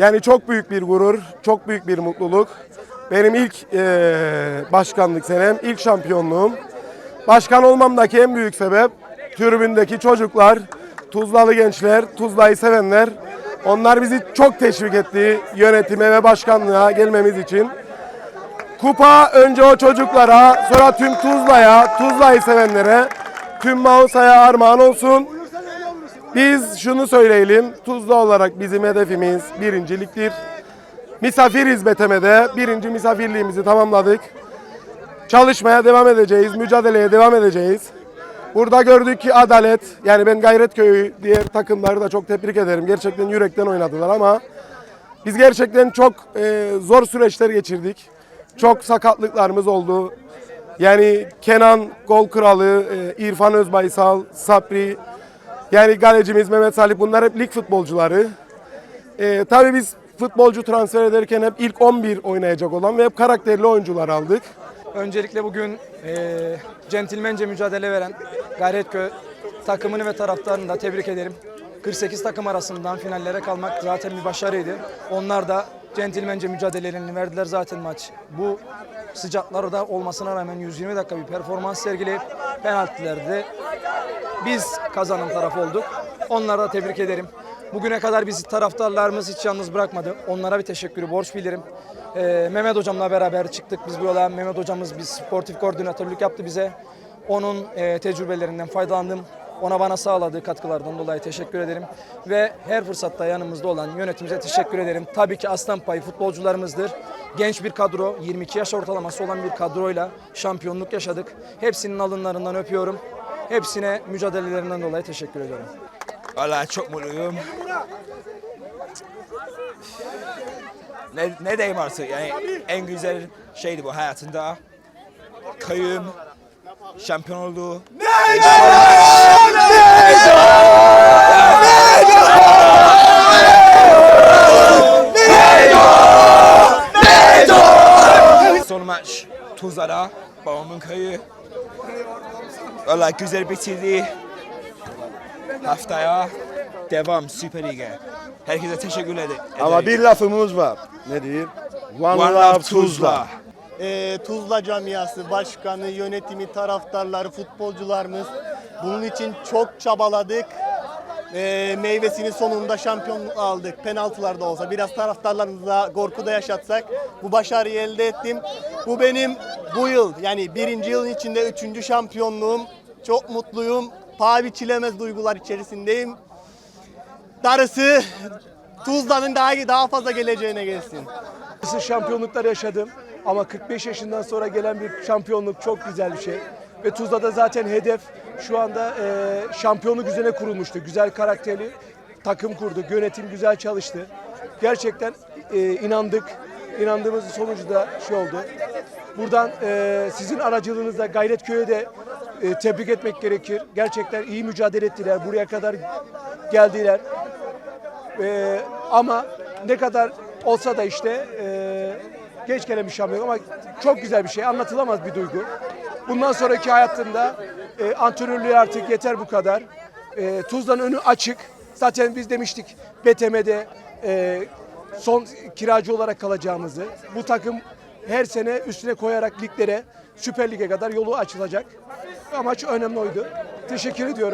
Yani çok büyük bir gurur, çok büyük bir mutluluk. Benim ilk eee, başkanlık senem, ilk şampiyonluğum. Başkan olmamdaki en büyük sebep tribündeki çocuklar, Tuzlalı gençler, Tuzla'yı sevenler. Onlar bizi çok teşvik etti yönetime ve başkanlığa gelmemiz için. Kupa önce o çocuklara, sonra tüm Tuzla'ya, Tuzla'yı sevenlere, tüm Mausa'ya armağan olsun. Biz şunu söyleyelim, Tuzla olarak bizim hedefimiz birinciliktir. Misafir hizmetemede birinci misafirliğimizi tamamladık. Çalışmaya devam edeceğiz, mücadeleye devam edeceğiz. Burada gördük ki adalet, yani ben Gayretköy diğer takımları da çok tebrik ederim. Gerçekten yürekten oynadılar ama biz gerçekten çok e, zor süreçler geçirdik. Çok sakatlıklarımız oldu. Yani Kenan gol kralı, e, İrfan Özbaysal, Sapri, yani galecimiz Mehmet Salih bunlar hep lig futbolcuları. E, tabii biz futbolcu transfer ederken hep ilk 11 oynayacak olan ve hep karakterli oyuncular aldık. Öncelikle bugün eee centilmence mücadele veren Gayretköy takımını ve taraftarını da tebrik ederim. 48 takım arasından finallere kalmak zaten bir başarıydı. Onlar da centilmence mücadelelerini verdiler zaten maç. Bu sıcaklarda olmasına rağmen 120 dakika bir performans sergileyip penaltılerde biz kazanan taraf olduk. Onları da tebrik ederim. Bugüne kadar bizi taraftarlarımız hiç yalnız bırakmadı. Onlara bir teşekkürü borç bilirim. Ee, Mehmet hocamla beraber çıktık biz bu yola. Mehmet hocamız bir sportif koordinatörlük yaptı bize. Onun e, tecrübelerinden faydalandım. Ona bana sağladığı katkılardan dolayı teşekkür ederim. Ve her fırsatta yanımızda olan yönetimimize teşekkür ederim. Tabii ki aslan payı futbolcularımızdır. Genç bir kadro, 22 yaş ortalaması olan bir kadroyla şampiyonluk yaşadık. Hepsinin alınlarından öpüyorum. Hepsine mücadelelerinden dolayı teşekkür ediyorum. Valla çok mutluyum. Ne, ne diyeyim artık yani en güzel şeydi bu hayatında. Köyüm şampiyon oldu. Son maç Tuzla'da babamın köyü. Valla güzel bitirdi. Haftaya devam Süper Lig'e. Herkese teşekkür ederim. Ama bir lafımız var. Ne diyeyim? One, One Love Tuzla. Tuzla. Ee, Tuzla camiası, başkanı, yönetimi, taraftarları, futbolcularımız bunun için çok çabaladık. Ee, meyvesini sonunda şampiyonluk aldık. Penaltılarda olsa biraz taraftarlarımıza korku da yaşatsak bu başarıyı elde ettim. Bu benim bu yıl yani birinci yılın içinde üçüncü şampiyonluğum. Çok mutluyum. Paha biçilemez duygular içerisindeyim. Darısı Tuzla'nın daha daha fazla geleceğine gelsin. Şampiyonluklar yaşadım ama 45 yaşından sonra gelen bir şampiyonluk çok güzel bir şey. Ve Tuzla'da zaten hedef şu anda e, şampiyonluk üzerine kurulmuştu. Güzel karakterli takım kurduk, yönetim güzel çalıştı. Gerçekten e, inandık. İnandığımız sonucu da şey oldu. Buradan e, sizin aracılığınızla Gayretköy'e de e, tebrik etmek gerekir. Gerçekten iyi mücadele ettiler. Buraya kadar geldiler. Ee, ama ne kadar olsa da işte e, geç şampiyon ama çok güzel bir şey. Anlatılamaz bir duygu. Bundan sonraki hayatında e, antrenörlüğe artık yeter bu kadar. E, Tuzla'nın önü açık. Zaten biz demiştik BTM'de e, son kiracı olarak kalacağımızı. Bu takım her sene üstüne koyarak liglere, Süper Lig'e kadar yolu açılacak. Amaç önemli oydu. Teşekkür ediyorum.